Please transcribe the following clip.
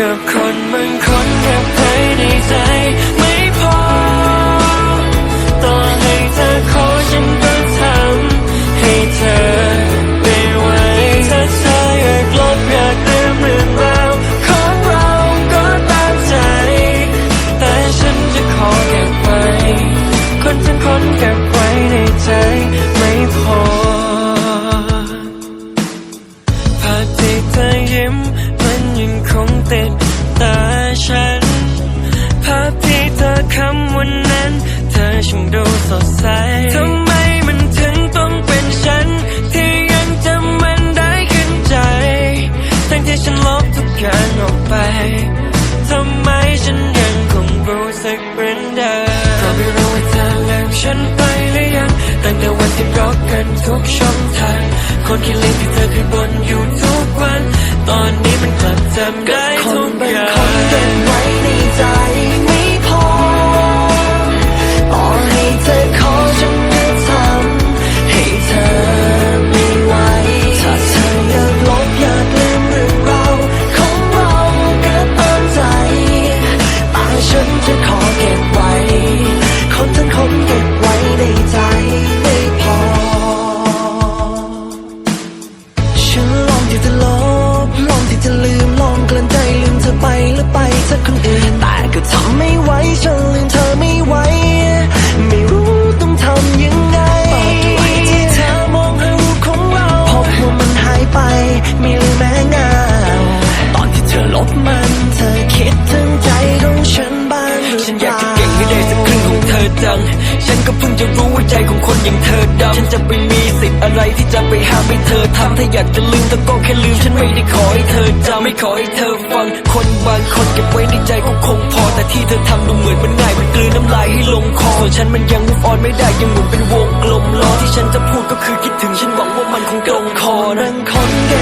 กับคนบางคนแค่ภายในใจไม่พอต่อให้เธอขอฉันก็ทำให้เธอไม่ไหวถ้าเธออยากลบอยากลืมเรื่องราวของเราก็ตามใจ แต่ฉันจะขอเก็บไว้ คนทั้งคนเก็บไว้ในใจไม่พอภาพที่เธอยิ้ม ติดตาฉันภาพที่เธอคำวันนั้น เธอช่างดูสดใสทำไมมันถึงต้องเป็นฉัน ที่ยังจำมันได้ขึ้นใจ ทั้งที่ฉันลบทุกอย่างออกไปทำไมฉันยังคงรู้สึกเหมือนเดิมก็ไม่รู้ว่าเธอลืมฉันไปหรือยัง ตั้งแต่วันที่รักกันทุกช่องทาง คนคิดเล่นที่เธอเคยบ่นอยู่ทุกวัน ตอนนี้มันกลับจำได้ คนอย่างเธอดำฉันจะไปมีสิทธิ์อะไรที่จะไปห้ามให้เธอทำถ้าอยากจะลืมแต่ก็แค่ลืมฉันไม่ได้ขอให้เธอจำไม่ขอให้เธอฟัง คนบางคนเก็บไว้ในใจก็คงพอ แต่ที่เธอทำดูเหมือนมันง่ายมันกลืนน้ำลายให้ลงคอส่วนฉันมันยัง move on ไม่ได้ยังหมุนเป็นวงกลมล้อที่ฉันจะพูดก็คือคิดถึงฉันหวังว่ามันคงตรงคอนั่งคนเก็บไว้ใน